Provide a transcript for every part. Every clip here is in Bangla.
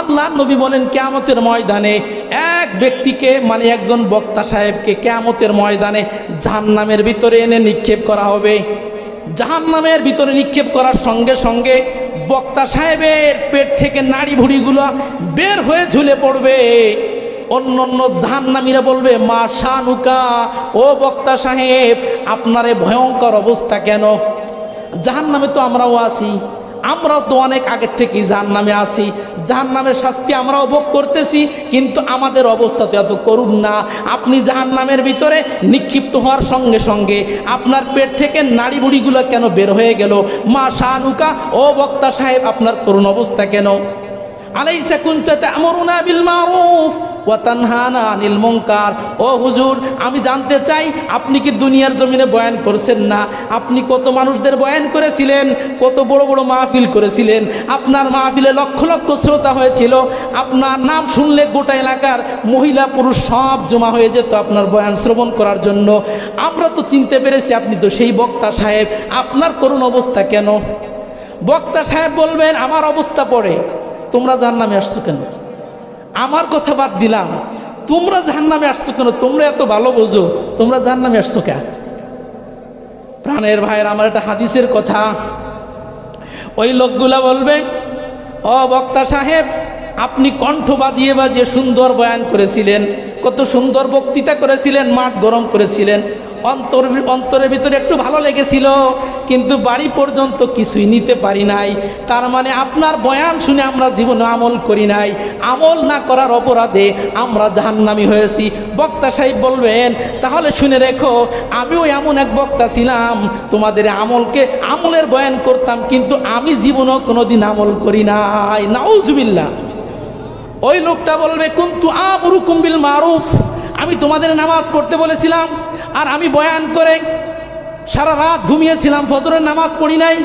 আল্লাহ নবী বলেন, কেয়ামতের ময়দানে এক ব্যক্তিকে মানে একজন বক্তা সাহেবকে কেয়ামতের ময়দানে জাহান্নামের ভিতরে এনে নিক্ষেপ করা হবে। জাহান্নামের ভিতরে নিক্ষেপ করার সঙ্গে সঙ্গে বক্তা সাহেবের পেট থেকে নাড়ি ভুড়িগুলো বের হয়ে ঝুলে পড়বে। অন্য অন্য জাহান্নামীরা বলবে, মা শানুকা, ও বক্তা সাহেব, আপনার ভয়ঙ্কর অবস্থা কেন? জাহান্নামে তো আমরাও আছি, আমরাও তো অনেক আগের থেকেই জাহান নামে আসি জাহান নামের শাস্তি আমরাও ভোগ করতেছি, কিন্তু আমাদের অবস্থা তো এত করুন না। আপনি জাহান নামের ভিতরে নিক্ষিপ্ত হওয়ার সঙ্গে সঙ্গে আপনার পেট থেকে নাড়ি বুড়িগুলো কেন বের হয়ে গেল? মা শাহনুকা ও বক্তা সাহেব, আপনার করুণ অবস্থা কেন? আলাইসা কুনতা তা'মুরুনা বিল মারুফ। ওয়া তানহানা আনিল মুনকার। ও হুজুর, আমি জানতে চাই, আপনি কি দুনিয়ার জমিনে বয়ান করছেন না? আপনি কত মানুষদের বয়ান করেছিলেন, কত বড় বড় মাহফিল করেছিলেন, আপনার মাহফিলে লক্ষ লক্ষ শ্রোতা হয়েছিল, আপনার নাম শুনলে গোটা এলাকার মহিলা পুরুষ সব জমা হয়ে যেত আপনার বয়ান শ্রবণ করার জন্য। আমরা তো চিনতে পেরেছি আপনি তো সেই বক্তা সাহেব, আপনার করুণ অবস্থা কেন? বক্তা সাহেব বলবেন, আমার অবস্থা পড়ে। তোমরা যার নামে আসছো কেন? আমার কথা বাদ দিলাম। তোমরা যার নামে আসছো কেন? তোমরা এত ভালো বোঝো। তোমরা যার নামে আসছো কেন? প্রাণের ভাইয়ের আমার একটা হাদিসের কথা। ওই লোকগুলা বলবে অ বক্তা সাহেব, আপনি কণ্ঠ বাজিয়ে বাজিয়ে সুন্দর বয়ান করেছিলেন, কত সুন্দর বক্তৃতা করেছিলেন, মাঠ গরম করেছিলেন। অন্তর অন্তরের ভিতরে একটু ভালো লেগেছিল, কিন্তু বাড়ি পর্যন্ত কিছুই নিতে পারি নাই। তার মানে আপনার বয়ান শুনে আমরা জীবনে আমল করি নাই। আমল না করার অপরাধে আমরা জাহান্নামি হয়েছি। বক্তা সাহেব বলবেন, তাহলে শুনে রেখো, আমিও এমন এক বক্তা ছিলাম। তোমাদের আমলকে, আমলের বয়ান করতাম, কিন্তু আমি জীবনেও কোনোদিন আমল করি নাই। নাউজুবিল্লাহ। ওই লোকটা বলবে, কুন্তু আমরুকুম বিল মারুফ। আমি তোমাদের নামাজ পড়তে বলেছিলাম আর আমি বয়ান করে সারা রাত ঘুমিয়েছিলাম, ফজরের নামাজ পড়ি নাই।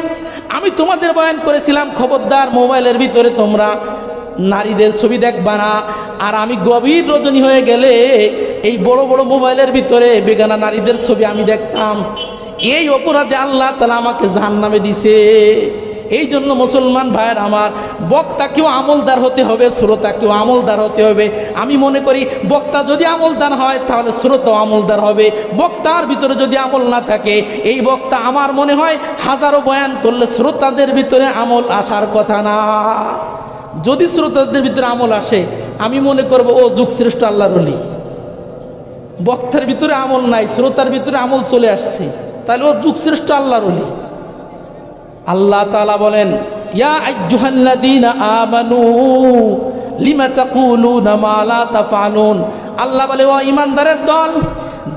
আমি তোমাদের বয়ান করেছিলাম, খবরদার মোবাইলের ভিতরে তোমরা নারীদের ছবি দেখবা না। আর আমি গভীর রজনী হয়ে গেলে এই বড় বড় মোবাইলের ভিতরে বেগানা নারীদের ছবি আমি দেখতাম। এই অপরাধে আল্লাহ তালা আমাকে জাহান নামে দিছে। এই জন্য মুসলমান ভাইয়ের আমার বক্তাকেও আমলদার হতে হবে, শ্রোতা শ্রোতাকেও আমলদার হতে হবে। আমি মনে করি, বক্তা যদি আমলদার হয়, তাহলে শ্রোতাও আমলদার হবে। বক্তার ভিতরে যদি আমল না থাকে, এই বক্তা আমার মনে হয়, হাজারো বয়ান করলে শ্রোতাদের ভিতরে আমল আসার কথা না। যদি শ্রোতাদের ভিতরে আমল আসে, আমি মনে করব, ও যুগ শ্রেষ্ঠ আল্লাহর অলি বক্তার ভিতরে আমল নাই, শ্রোতার ভিতরে আমল চলে আসছে। তাহলে ও যুগ শ্রেষ্ঠ আল্লাহর অলি আল্লাহ তালা বলেন, ইয়া আমানু, লিমা আল্লাহ বলে, ও ইমানদারের দল,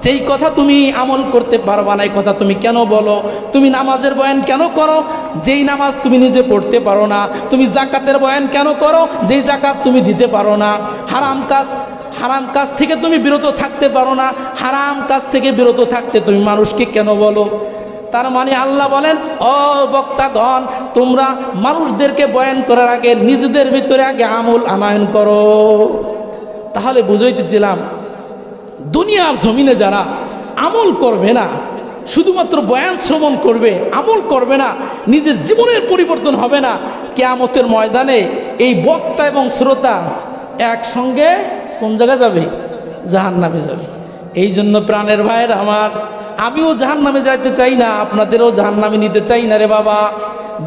যেই কথা তুমি আমল করতে পারবা না, এই কথা তুমি কেন বলো? তুমি নামাজের বয়ান কেন করো? যেই নামাজ তুমি নিজে পড়তে পারো না, তুমি জাকাতের বয়ান কেন করো? যেই জাকাত তুমি দিতে পারো না, হারাম কাজ হারাম কাজ থেকে তুমি বিরত থাকতে পারো না, হারাম কাজ থেকে বিরত থাকতে তুমি মানুষকে কেন বলো? তার মানে আল্লাহ বলেন, ও বক্তাগণ, তোমরা মানুষদেরকে বয়ান করার আগে নিজেদের ভিতরে আগে আমল আনায়ন করো। তাহলে বুঝাইতেছিলাম, দুনিয়ার জমিনে যারা আমল করবে না, শুধুমাত্র বয়ান শ্রবণ করবে, আমল করবে না, নিজের জীবনের পরিবর্তন হবে না, কেয়ামতের ময়দানে এই বক্তা এবং শ্রোতা একসঙ্গে কোন জায়গায় যাবে? জাহান নামে যাবে। এই জন্য প্রাণের ভাইয়ের আমার আমিও জাহান নামে যাইতে চাই না, আপনাদেরও জাহান নামে নিতে চাই না রে বাবা।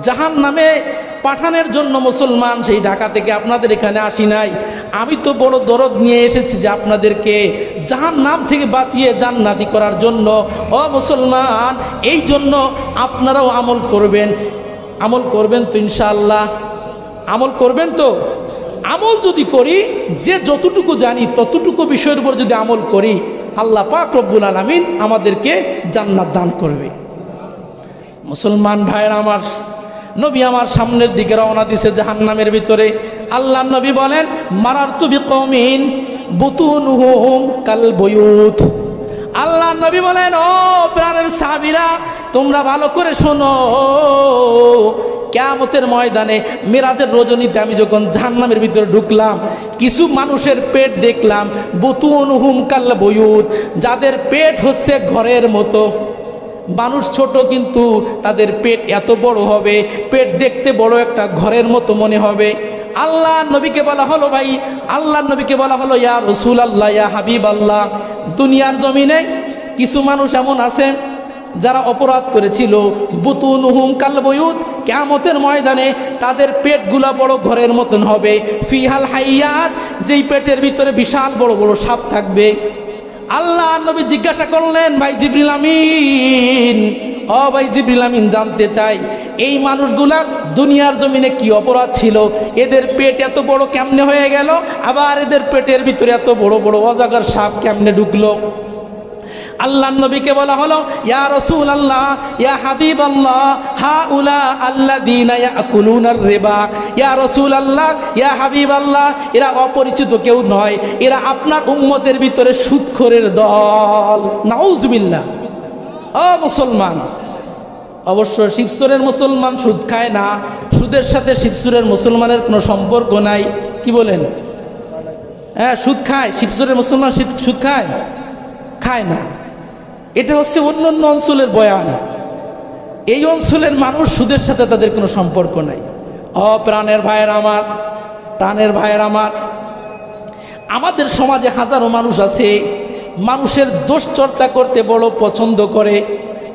জাহান নামে পাঠানোর জন্য মুসলমান, সেই ঢাকা থেকে আপনাদের এখানে আসি নাই। আমি তো বড় দরদ নিয়ে এসেছি যে আপনাদেরকে জাহান নাম থেকে বাঁচিয়ে জান্নাতি করার জন্য। অ মুসলমান, এই জন্য আপনারাও আমল করবেন। আমল করবেন তো ইনশাআল্লাহ। আমল করবেন তো? আমল যদি করি, যে যতটুকু জানি, ততটুকু বিষয়ের উপর যদি আমল করি আল্লাহ পাক রব্বুল আলমিন আমাদেরকে জান্নাত দান করবে। মুসলমান ভাইয়ের আমার, নবী আমার সামনের দিকে রওনা দিছে জাহান্নামের ভিতরে। আল্লাহ নবী বলেন মারার তুবি কমিন বুতুনুহুম কাল বয়ুত। আল্লাহ নবী বলেন, ও প্রাণের সাবিরা তোমরা ভালো করে শোনো। কেয়ামতের ময়দানে, মেরাজের রজনীতে আমি যখন জাহান্নামের ভিতরে ঢুকলাম, কিছু মানুষের পেট দেখলাম বুতুন হুম কাল্লা বয়ুত, যাদের পেট হচ্ছে ঘরের মতো। মানুষ ছোট কিন্তু তাদের পেট এত বড় হবে, পেট দেখতে বড় একটা ঘরের মতো মনে হবে। আল্লাহ নবীকে বলা হলো ভাই, আল্লাহ নবীকে বলা হলো, ইয়া রসুল আল্লাহ ইয়া হাবিব আল্লাহ দুনিয়ার জমিনে কিছু মানুষ এমন আছে যারা অপরাধ করেছিল বুতুন হুম কালবয়ুত কেমতের ময়দানে তাদের পেটগুলা বড় ঘরের মতন হবে। ফিহাল হাইয়াত, যেই পেটের ভিতরে বিশাল বড় বড় সাপ থাকবে। আল্লাহ নবী জিজ্ঞাসা করলেন, ভাই জিবরিল আমিন। ও ভাই জিবরিল আমিন, জানতে চাই, এই মানুষগুলার দুনিয়ার জমিনে কি অপরাধ ছিল? এদের পেট এত বড় কেমনে হয়ে গেল? আবার এদের পেটের ভিতরে এত বড় বড় অজাগার সাপ কেমনে ঢুকলো? আল্লাহ নবীকে বলা হলো, ইয়া রসুল আল্লাহ ইয়া হাবিব আল্লাহ হা উলা আল্লাহ দিনা রিবা। ইয়া রসুল আল্লাহ ইয়া হাবিব আল্লাহ এরা অপরিচিত কেউ নয়, এরা আপনার উম্মতের ভিতরে সুদখোরের দল। নাউজুবিল্লাহ। অ মুসলমান, অবশ্য শিবসুরের মুসলমান সুদ খায় না, সুদের সাথে শিবসুরের মুসলমানের কোনো সম্পর্ক নাই, কি বলেন? হ্যাঁ সুদ খায়, শিবসুরের মুসলমান সুদ খায়? খায় না। এটা হচ্ছে অন্য অন্য অঞ্চলের বয়ান। এই অঞ্চলের মানুষ সুদের সাথে তাদের কোনো সম্পর্ক নাই। অ প্রাণের ভাইয়ের আমার, প্রাণের ভাইয়ের আমার। আমাদের সমাজে হাজারো মানুষ আছে, মানুষের দোষ চর্চা করতে বড় পছন্দ করে।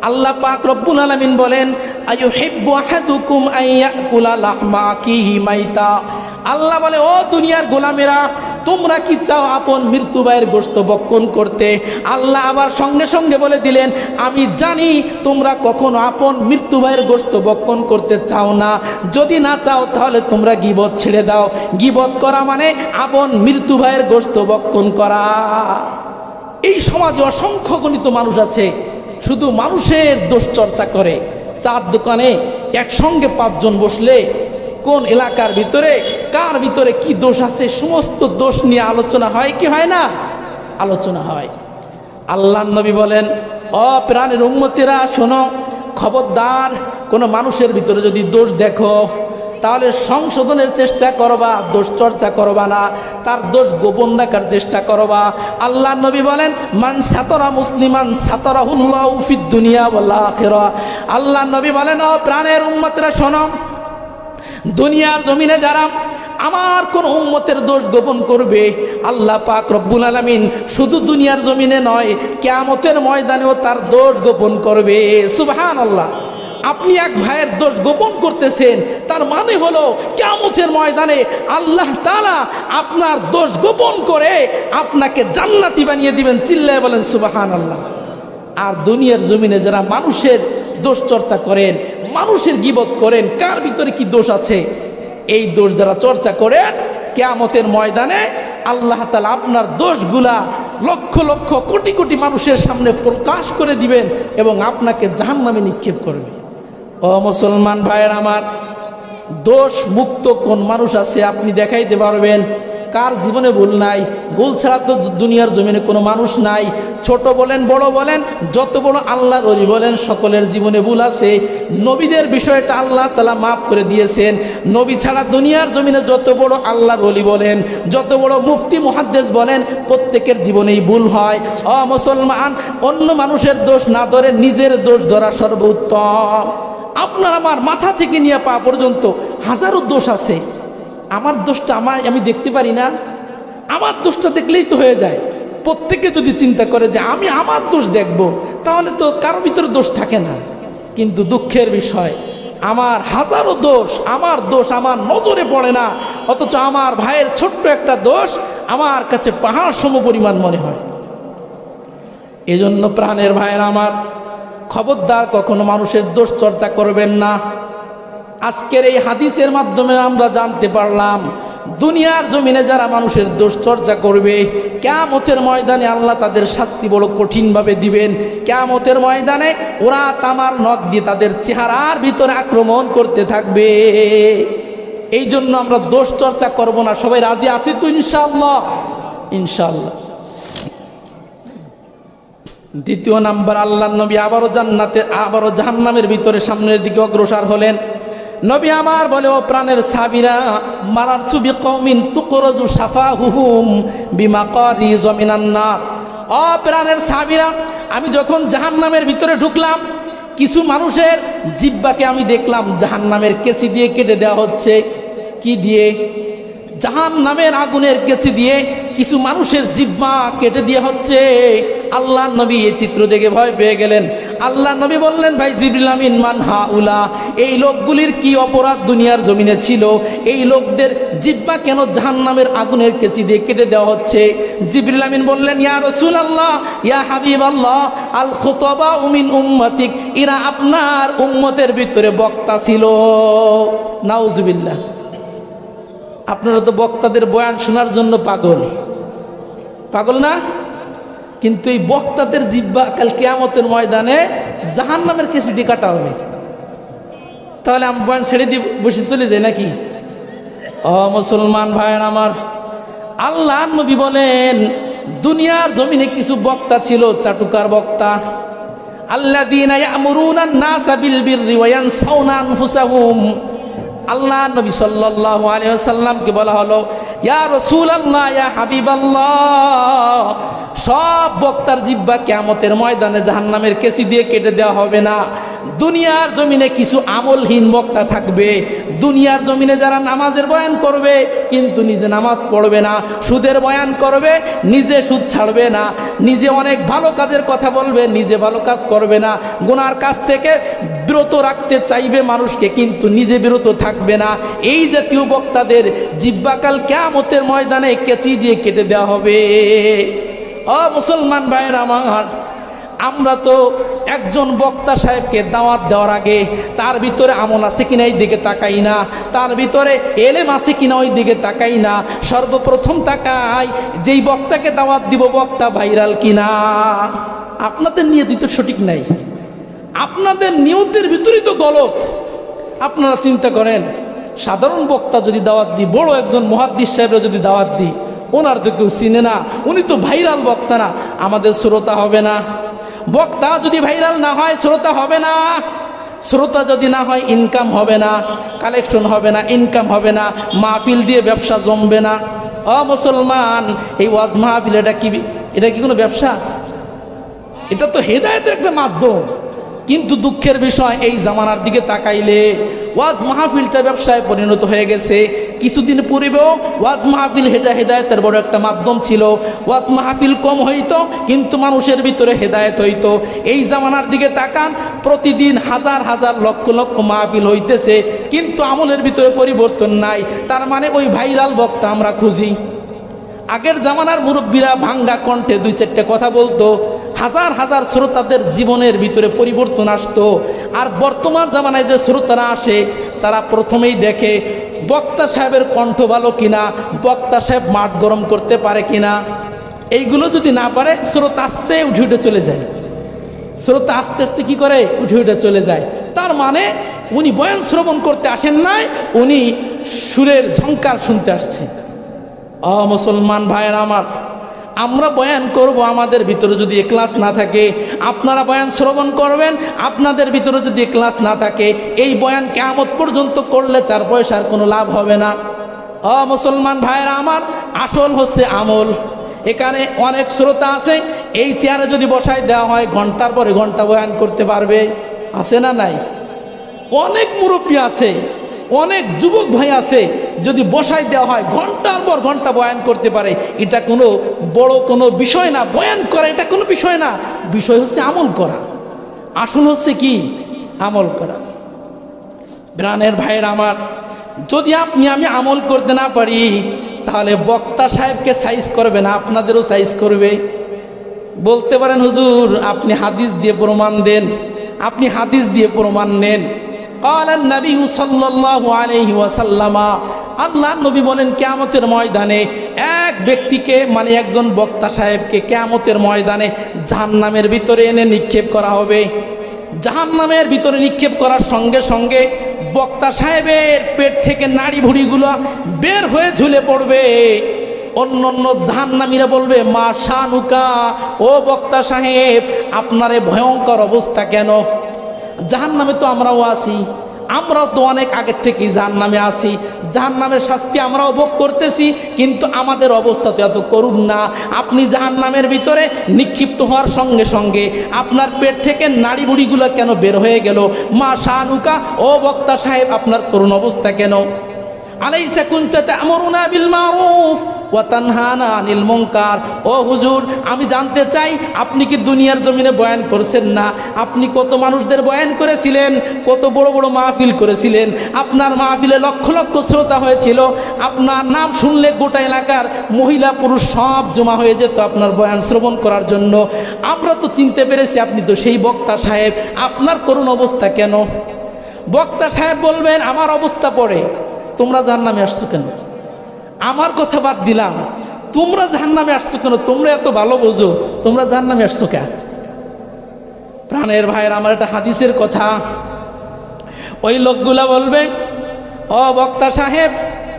আল্লাহ পাক রব্বুল আলামিন বলেন আয়ু হিব্বু আহাদুকুম আইয়াকুলা লাহমা আকিহি মাইতা। আল্লাহ বলে, ও দুনিয়ার গোলামেরা তোমরা কি চাও আপন মৃত্যু ভাইয়ের গোস্ত বক্ষণ করতে? আল্লাহ আবার সঙ্গে সঙ্গে বলে দিলেন, আমি জানি তোমরা কখনো আপন মৃত্যু ভাইয়ের গোস্ত বক্ষণ করতে চাও না। যদি না চাও, তাহলে তোমরা গিবত ছেড়ে দাও। গিবত করা মানে আপন মৃত্যু ভাইয়ের গোস্ত বক্ষণ করা। এই সমাজে অসংখ্য গণিত মানুষ আছে, শুধু মানুষের দোষ চর্চা করে। চার দোকানে একসঙ্গে পাঁচজন বসলে কোন এলাকার ভিতরে, কার ভিতরে কি দোষ আছে, সমস্ত দোষ নিয়ে আলোচনা হয় কি হয় না? আলোচনা হয়। আল্লাহ নবী বলেন, অ প্রাণের উন্মতিরা শোনো, খবরদার, কোনো মানুষের ভিতরে যদি দোষ দেখো, তাহলে সংশোধনের চেষ্টা করবা, দোষ চর্চা করবা না, তার দোষ গোপন রাখার চেষ্টা করবা। আল্লাহ নবী বলেন, মান সাতরা মুসলিমান, সাতরাহুল্লাহ উফিদ দুনিয়া বল্লা আখেরা। আল্লাহ নবী বলেন ও প্রাণের উন্মতরা শোনো দুনিয়ার জমিনে যারা আমার কোন উম্মতের দোষ গোপন করবে, আল্লাহ পাক রব্বুল আলামিন শুধু দুনিয়ার জমিনে নয়, কেয়ামতের ময়দানেও তার দোষ গোপন করবে। সুবহান আল্লাহ আপনি এক ভাইয়ের দোষ গোপন করতেছেন, তার মানে হলো কেয়ামতের ময়দানে আল্লাহ তাআলা আপনার দোষ গোপন করে আপনাকে জান্নাতি বানিয়ে দিবেন, চিল্লায় বলেন সুবহান আল্লাহ আর দুনিয়ার জমিনে যারা মানুষের দোষ চর্চা করেন, মানুষের গিবত করেন, কার ভিতরে কি দোষ আছে? এই দোষ যারা চর্চা করেন, কেয়ামতের ময়দানে আল্লাহ তালা আপনার দোষগুলা লক্ষ লক্ষ কোটি কোটি মানুষের সামনে প্রকাশ করে দিবেন এবং আপনাকে জাহান নামে নিক্ষেপ করবে। ও মুসলমান ভাইয়ের আমার দোষ মুক্ত কোন মানুষ আছে আপনি দেখাইতে পারবেন? কার জীবনে ভুল নাই? ভুল ছাড়া তো দুনিয়ার জমিনে কোনো মানুষ নাই। ছোট বলেন, বড় বলেন, যত বড় আল্লাহ রলি বলেন, সকলের জীবনে ভুল আছে। নবীদের বিষয়টা আল্লাহ তালা মাফ করে দিয়েছেন। নবী ছাড়া দুনিয়ার জমিনে যত বড় আল্লাহ রলি বলেন, যত বড় মুফতি মহাদ্দেশ বলেন, প্রত্যেকের জীবনেই ভুল হয়। অ মুসলমান, অন্য মানুষের দোষ না ধরে নিজের দোষ ধরা সর্বোত্তম। আপনার আমার মাথা থেকে নিয়ে পা পর্যন্ত হাজারো দোষ আছে। আমার দোষটা আমার আমি দেখতে পারি না। আমার দোষটা দেখলেই তো হয়ে যায়। প্রত্যেকে যদি চিন্তা করে যে আমি আমার দোষ দেখব, তাহলে তো কারও ভিতরে দোষ থাকে না। কিন্তু দুঃখের বিষয়, আমার হাজারো দোষ, আমার দোষ আমার নজরে পড়ে না। অথচ আমার ভাইয়ের ছোট্ট একটা দোষ আমার কাছে পাহাড় সম পরিমাণ মনে হয়। এজন্য প্রাণের ভাইয়ের আমার, খবরদার কখনো মানুষের দোষ চর্চা করবেন না। আজকের এই হাদিসের মাধ্যমে আমরা জানতে পারলাম, দুনিয়ার জমিনে যারা মানুষের দোষ চর্চা করবে কেমতের ময়দানে আল্লাহ তাদের শাস্তি বড় কঠিনভাবে দিবেন। কেমতের ময়দানে ওরা তামার নখ দিয়ে তাদের চেহারার ভিতরে আক্রমণ করতে থাকবে। এই জন্য আমরা দোষ চর্চা করব না। সবাই রাজি আছি তো ইনশাল্লাহ ইনশাল্লাহ দ্বিতীয় নাম্বার আল্লাহ নবী আবারও জান্নাতে আবারও জাহান্নামের ভিতরে সামনের দিকে অগ্রসর হলেন। নবী আমার বলে, ও প্রাণের সাবিরা, মারার চুবি কৌমিন তুকরজু সাফা হুহুম বিমা করি জমিনান্নার ও প্রাণের সাবিরা, আমি যখন জাহান্নামের ভিতরে ঢুকলাম, কিছু মানুষের জিব্বাকে আমি দেখলাম, জাহান্নামের কেসি দিয়ে কেটে দেওয়া হচ্ছে। কি দিয়ে? জাহান নামের আগুনের কেচি দিয়ে কিছু মানুষের জিব্বা কেটে দিয়ে হচ্ছে। আল্লাহ নবী এই চিত্র দেখে ভয় পেয়ে গেলেন। আল্লাহ নবী বললেন, ভাই জিবরিল আমিন, মান হা উলা এই লোকগুলির কি অপরাধ দুনিয়ার জমিনে ছিল? এই লোকদের জিব্বা কেন জাহান নামের আগুনের কেচি দিয়ে কেটে দেওয়া হচ্ছে? জিবরিল বললেন, ইয়া রসুল আল্লাহ ইয়া হাবিব আল্লাহ আল খুতবা উমিন উম্মতিক। এরা আপনার উম্মতের ভিতরে বক্তা ছিল। নাউজুবিল্লাহ। আপনারা তো বক্তাদের বয়ান শোনার জন্য পাগল। পাগল না? কিন্তু এই বক্তাদের জিব্বা কাল কেয়ামতের ময়দানে জাহান নামের কেসি দিয়ে কাটা হবে। তাহলে আমি বয়ান ছেড়ে দিয়ে বসে চলে যাই নাকি? ও মুসলমান ভাইয়ের আমার, আল্লাহ নবী বলেন, দুনিয়ার জমিনে কিছু বক্তা ছিল, চাটুকার বক্তা। আল্লাহ দিন আল্লাহ নবী সাল্লাল্লাহু আলাইহি ওয়াসাল্লামকে বলা হলো, ইয়া রাসূলুল্লাহ, ইয়া হাবিবাল্লাহ সব বক্তার জিব্বা কিয়ামতের ময়দানে জাহান্নামের কেসি দিয়ে কেটে দেওয়া হবে না। দুনিয়ার জমিনে কিছু আমলহীন বক্তা থাকবে। দুনিয়ার জমিনে যারা নামাজের বয়ান করবে, কিন্তু নিজে নামাজ পড়বে না। সুদের বয়ান করবে, নিজে সুদ ছাড়বে না। নিজে অনেক ভালো কাজের কথা বলবে, নিজে ভালো কাজ করবে না। গুনার কাছ থেকে বিরত রাখতে চাইবে মানুষকে, কিন্তু নিজে বিরত থাকবে না। এই জাতীয় বক্তাদের জিব্বাকাল কেয়ামতের ময়দানে কেচি দিয়ে কেটে দেওয়া হবে। ও মুসলমান ভাইয়ের আমার, আমরা তো একজন বক্তা সাহেবকে দাওয়াত দেওয়ার আগে তার ভিতরে আমল আছে কিনা এই দিকে তাকাই না, তার ভিতরে এলেম আছে কিনা ওই দিকে তাকাই না, সর্বপ্রথম তাকাই যেই বক্তাকে দাওয়াত দিব বক্তা ভাইরাল কিনা। আপনাদের নিয়তি তো সঠিক নাই, আপনাদের নিয়তের ভিতরেই তো গলত। আপনারা চিন্তা করেন, সাধারণ বক্তা যদি দাওয়াত দিই, বড় একজন মহাদ্দিস সাহেবরা যদি দাওয়াত দিই ওনার তো কেউ চিনে না। উনি তো ভাইরাল বক্তা না। আমাদের শ্রোতা হবে না। বক্তা যদি ভাইরাল না হয়, শ্রোতা হবে না। শ্রোতা যদি না হয় ইনকাম হবে না। কালেকশন হবে না ইনকাম হবে না। মাহফিল দিয়ে ব্যবসা জমবে না। অ, মুসলমান, এই ওয়াজ মাহফিল, এটা কি এটা কি কোনো ব্যবসা? এটা তো হেদায়তের একটা মাধ্যম। কিন্তু দুঃখের বিষয়, এই জামানার দিকে তাকাইলে ওয়াজ মাহফিলটা ব্যবসায় পরিণত হয়ে গেছে। কিছুদিন পূর্বেও ওয়াজ মাহফিল হেদা হেদায়তের বড় একটা মাধ্যম ছিল। ওয়াজ মাহফিল কম হইতো, কিন্তু মানুষের ভিতরে হেদায়ত হইতো। এই জামানার দিকে তাকান, প্রতিদিন হাজার হাজার লক্ষ লক্ষ মাহফিল হইতেছে, কিন্তু আমলের ভিতরে পরিবর্তন নাই। তার মানে ওই ভাইরাল বক্তা আমরা খুঁজি। আগের জামানার মুরব্বীরা ভাঙ্গা কণ্ঠে দুই চারটে কথা বলতো হাজার হাজার শ্রোতাদের জীবনের ভিতরে পরিবর্তন আসতো। আর বর্তমান জামানায় যে শ্রোতারা আসে, তারা প্রথমেই দেখে, বক্তা সাহেবের কণ্ঠ ভালো কিনা, বক্তা সাহেব মাঠ গরম করতে পারে কিনা। এইগুলো যদি না পারে, শ্রোতা আস্তে উঠে উঠে চলে যায়। শ্রোতা আস্তে আস্তে কি করে? উঠে উঠে চলে যায়। তার মানে উনি বয়ান শ্রবণ করতে আসেন নাই, উনি সুরের ঝঙ্কার শুনতে আসছে। অ মুসলমান ভাইয়ের আমার আমরা বয়ান করব আমাদের ভিতরে যদি ক্লাস না থাকে, আপনারা বয়ান শ্রবণ করবেন, আপনাদের ভিতরে যদি ক্লাস না থাকে, এই বয়ান কেমত পর্যন্ত করলে চার পয়সার কোনো লাভ হবে না। অ, মুসলমান ভাইয়েরা আমার, আসল হচ্ছে আমল। এখানে অনেক শ্রোতা আছে, এই চেয়ারে যদি বসায় দেওয়া হয়, ঘণ্টার পরে ঘণ্টা বয়ান করতে পারবে। আছে না নাই? অনেক মুরব্বী আছে অনেক যুবক ভাই আছে, যদি বসাই দেওয়া হয়, ঘণ্টার পর ঘণ্টা বয়ান করতে পারে। এটা কোনো বড় কোনো বিষয় না। বয়ান করা, এটা কোনো বিষয় না। বিষয় হচ্ছে আমল করা। আসল হচ্ছে কি? আমল করা। প্রাণের ভাইয়ের আমার, যদি আপনি, আমি আমল করতে না পারি, তাহলে বক্তা সাহেবকে সাইজ করবে না, আপনাদেরও সাইজ করবে। বলতে পারেন, হুজুর, আপনি হাদিস দিয়ে প্রমাণ দেন। আপনি হাদিস দিয়ে প্রমাণ নেন। قال النبي صلى الله عليه وسلم আল্লাহ নবী বলেন কেয়ামতের ময়দানে এক ব্যক্তিকে মানে একজন বক্তা সাহেবকে কেয়ামতের ময়দানে জাহান্নামের ভিতরে এনে নিক্ষেপ করা হবে জাহান্নামের ভিতরে নিক্ষেপ করার সঙ্গে সঙ্গে বক্তা সাহেবের পেট থেকে নাড়ি ভুড়িগুলো বের হয়ে ঝুলে পড়বে অন্য অন্য জাহান্নামীরা বলবে মা শানুকা ও বক্তা সাহেব আপনার এ ভয়ঙ্কর অবস্থা কেন জাহান নামে তো আমরাও আছি, আমরাও তো অনেক আগের থেকেই জাহান নামে আসি জাহান নামের শাস্তি আমরাও ভোগ করতেছি, কিন্তু আমাদের অবস্থা তো এত করুন না। আপনি জাহান নামের ভিতরে নিক্ষিপ্ত হওয়ার সঙ্গে সঙ্গে আপনার পেট থেকে নাড়ি বুড়িগুলো কেন বের হয়ে গেল? মা শাহানুকা ও বক্তা সাহেব, আপনার করুণ অবস্থা কেন? আলাইসা কুনতা তা'মুরুনা বিল মারুফ। ওয়া তানহানা আনিল মুনকার। ও হুজুর, আমি জানতে চাই, আপনি কি দুনিয়ার জমিনে বয়ান করেছেন না? আপনি কত মানুষদের বয়ান করেছিলেন, কত বড় বড় মাহফিল করেছিলেন, আপনার মাহফিলে লক্ষ লক্ষ শ্রোতা হয়েছিল, আপনার নাম শুনলে গোটা এলাকার মহিলা পুরুষ সব জমা হয়ে যেত আপনার বয়ান শ্রবণ করার জন্য। আমরা তো চিনতে পেরেছি আপনি তো সেই বক্তা সাহেব, আপনার করুণ অবস্থা কেন? বক্তা সাহেব বলবেন, আমার অবস্থা পড়ে। তোমরা যার নামে আসছো কেন? আমার কথা বাদ দিলাম। তোমরা যার নামে আসছো কেন? তোমরা এত ভালো বোঝো। তোমরা যার নামে আসছো কেন প্রাণের ভাইয়ের আমার একটা হাদিসের কথা। ওই লোকগুলা বলবে অ বক্তা সাহেব,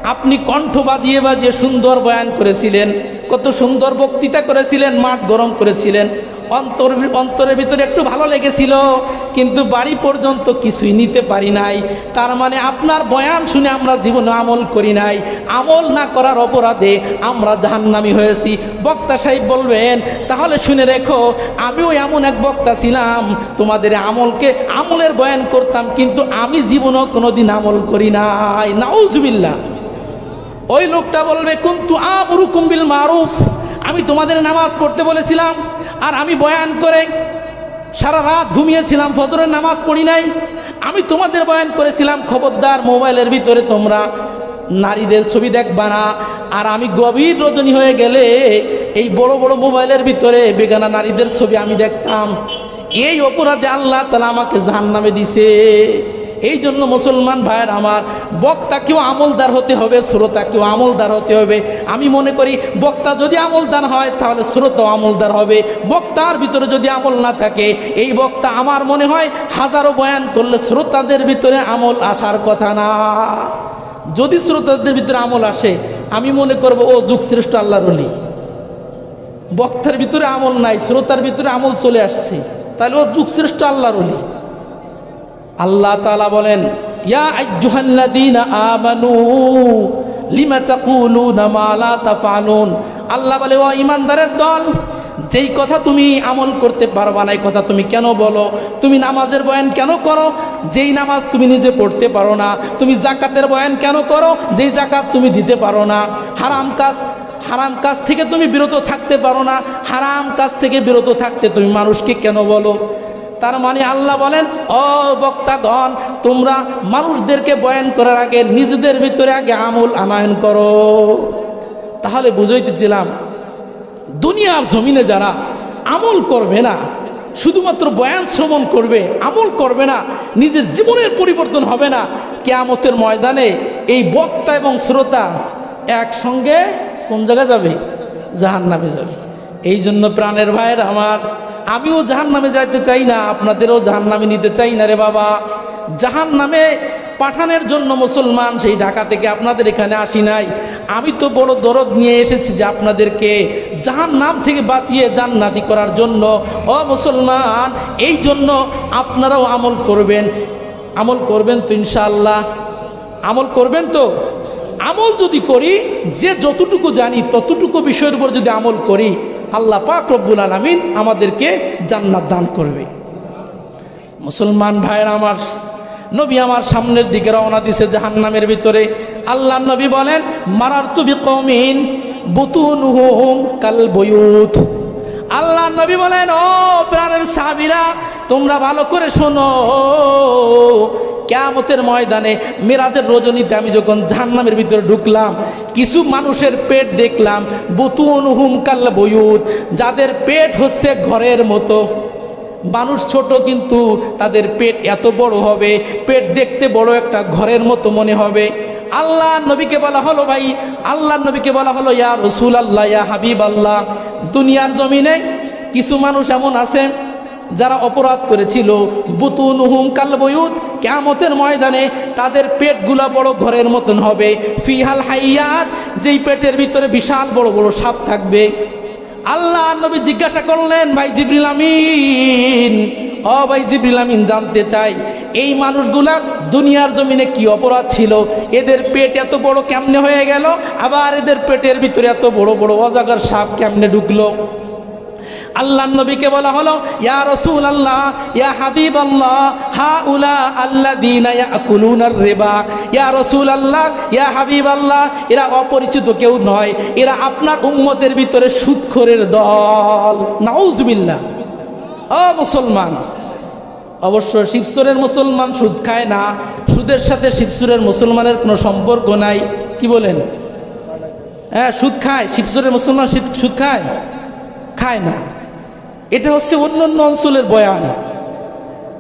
আপনি কণ্ঠ বাজিয়ে বাজিয়ে সুন্দর বয়ান করেছিলেন। কত সুন্দর বক্তৃতা করেছিলেন, মাঠ গরম করেছিলেন। অন্তর অন্তরের ভিতরে একটু ভালো লেগেছিল, কিন্তু বাড়ি পর্যন্ত কিছুই নিতে পারি নাই। তার মানে আপনার বয়ান শুনে আমরা জীবনে আমল করি নাই। আমল না করার অপরাধে আমরা জাহান্নামি হয়েছি। বক্তা সাহেব বলবেন, তাহলে শুনে রেখো, আমিও এমন এক বক্তা ছিলাম। তোমাদের আমলকে, আমলের বয়ান করতাম, কিন্তু আমি জীবনেও কোনোদিন আমল করি নাই। নাউজুবিল্লাহ। ওই লোকটা বলবে, কুন্তু আমরুকুম বিল মারুফ। আমি তোমাদের নামাজ পড়তে বলেছিলাম আর আমি বয়ান করে সারা রাত ঘুমিয়েছিলাম, ফজরের নামাজ পড়ি নাই। আমি তোমাদের বয়ান করেছিলাম, খবরদার মোবাইলের ভিতরে তোমরা নারীদের ছবি দেখবা না। আর আমি গভীর রজনী হয়ে গেলে এই বড় বড় মোবাইলের ভিতরে বেগানা নারীদের ছবি আমি দেখতাম। এই অপরাধে আল্লাহ তালা আমাকে জাহান নামে দিছে। এই জন্য মুসলমান ভাইয়ের আমার বক্তাকেও আমলদার হতে হবে, শ্রোতা শ্রোতাকেও আমলদার হতে হবে। আমি মনে করি, বক্তা যদি আমলদার হয়, তাহলে শ্রোতাও আমলদার হবে। বক্তার ভিতরে যদি আমল না থাকে, এই বক্তা আমার মনে হয়, হাজারো বয়ান করলে শ্রোতাদের ভিতরে আমল আসার কথা না। যদি শ্রোতাদের ভিতরে আমল আসে, আমি মনে করব, ও যুগ শ্রেষ্ঠ আল্লাহর অলি বক্তার ভিতরে আমল নাই, শ্রোতার ভিতরে আমল চলে আসছে। তাহলে ও যুগ শ্রেষ্ঠ আল্লাহর অলি আল্লাহ তালা বলেন, ইয়া আমানু আল্লাহ বলে, ও ইমানদারের দল, যেই কথা তুমি আমল করতে পারবা না, এই কথা তুমি কেন বলো? তুমি নামাজের বয়ান কেন করো? যেই নামাজ তুমি নিজে পড়তে পারো না, তুমি জাকাতের বয়ান কেন করো? যেই জাকাত তুমি দিতে পারো না, হারাম কাজ হারাম কাজ থেকে তুমি বিরত থাকতে পারো না, হারাম কাজ থেকে বিরত থাকতে তুমি মানুষকে কেন বলো? তার মানে আল্লাহ বলেন, ও বক্তাগণ, তোমরা মানুষদেরকে বয়ান করার আগে নিজেদের ভিতরে আগে আমল আনায়ন করো। তাহলে বুঝাইতেছিলাম, দুনিয়ার জমিনে যারা আমল করবে না, শুধুমাত্র বয়ান শ্রবণ করবে, আমল করবে না, নিজের জীবনের পরিবর্তন হবে না, কেয়ামতের ময়দানে এই বক্তা এবং শ্রোতা একসঙ্গে কোন জায়গায় যাবে? জাহান নামে যাবে। এই জন্য প্রাণের ভাইয়ের আমার আমিও জাহান নামে যাইতে চাই না, আপনাদেরও জাহান নামে নিতে চাই না রে বাবা। জাহান নামে পাঠানের জন্য মুসলমান সেই ঢাকা থেকে আপনাদের এখানে আসি নাই। আমি তো বড় দরদ নিয়ে এসেছি যে আপনাদেরকে জাহান নাম থেকে বাঁচিয়ে জান্নাতি করার জন্য। ও মুসলমান, এই জন্য আপনারাও আমল করবেন। আমল করবেন তো ইনশাআল্লাহ। আমল করবেন তো? আমল যদি করি, যে যতটুকু জানি ততটুকু বিষয়ের উপর যদি আমল করি আল্লাহ পাক রব্বুল আলমিন আমাদেরকে জান্নাত দান করবে। মুসলমান ভাইয়ের আমার, নবী আমার সামনের দিকে রওনা দিছে জাহান্নামের ভিতরে। আল্লাহ নবী বলেন মারার তুবি কমিন বুতুনুহুম কাল বয়ুত। আল্লাহ নবী বলেন, ও প্রাণের সাবিরা তোমরা ভালো করে শোনো। কেয়ামতের ময়দানে, মেরাজের রজনীতে আমি যখন জাহান্নামের ভিতরে ঢুকলাম, কিছু মানুষের পেট দেখলাম বুতুন হুম কাল বয়ুত, যাদের পেট হচ্ছে ঘরের মতো। মানুষ ছোট কিন্তু তাদের পেট এত বড় হবে, পেট দেখতে বড় একটা ঘরের মতো মনে হবে। আল্লাহ নবীকে বলা হলো ভাই, আল্লাহ নবীকে বলা হলো, ইয়া রসুল আল্লাহ ইয়া হাবিব আল্লাহ দুনিয়ার জমিনে কিছু মানুষ এমন আছে, যারা অপরাধ করেছিল বুতুন হুম কালবয়ুত কেমতের ময়দানে তাদের পেটগুলা বড় ঘরের মতন হবে। ফিহাল হাইয়াত, যেই পেটের ভিতরে বিশাল বড় বড় সাপ থাকবে। আল্লাহ নবী জিজ্ঞাসা করলেন, ভাই জিবরিল আমিন। ও ভাই জিবরিল আমিন, জানতে চাই, এই মানুষগুলার দুনিয়ার জমিনে কি অপরাধ ছিল? এদের পেট এত বড় কেমনে হয়ে গেল? আবার এদের পেটের ভিতরে এত বড় বড় অজাগার সাপ কেমনে ঢুকলো? আল্লাহ নবীকে বলা হলো, ইয়া রসুল আল্লাহ ইয়া হাবিব আল্লাহ হা উলা আল্লাহ দিনা রিবা। ইয়া রসুল আল্লাহ ইয়া হাবিব আল্লাহ এরা অপরিচিত কেউ নয়, এরা আপনার উম্মতের ভিতরে সুদখোরের দল। নাউজুবিল্লাহ। অ মুসলমান, অবশ্য শিবসুরের মুসলমান সুদ খায় না, সুদের সাথে শিবসুরের মুসলমানের কোনো সম্পর্ক নাই, কি বলেন? হ্যাঁ সুদ খায়, শিবসুরের মুসলমান সুদ খায়? খায় না। এটা হচ্ছে অন্য অন্য অঞ্চলের বয়ান।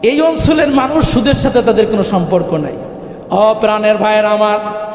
এই অঞ্চলের মানুষ সুদের সাথে তাদের কোনো সম্পর্ক নাই। অপ্রাণের ভাইয়ের আমার।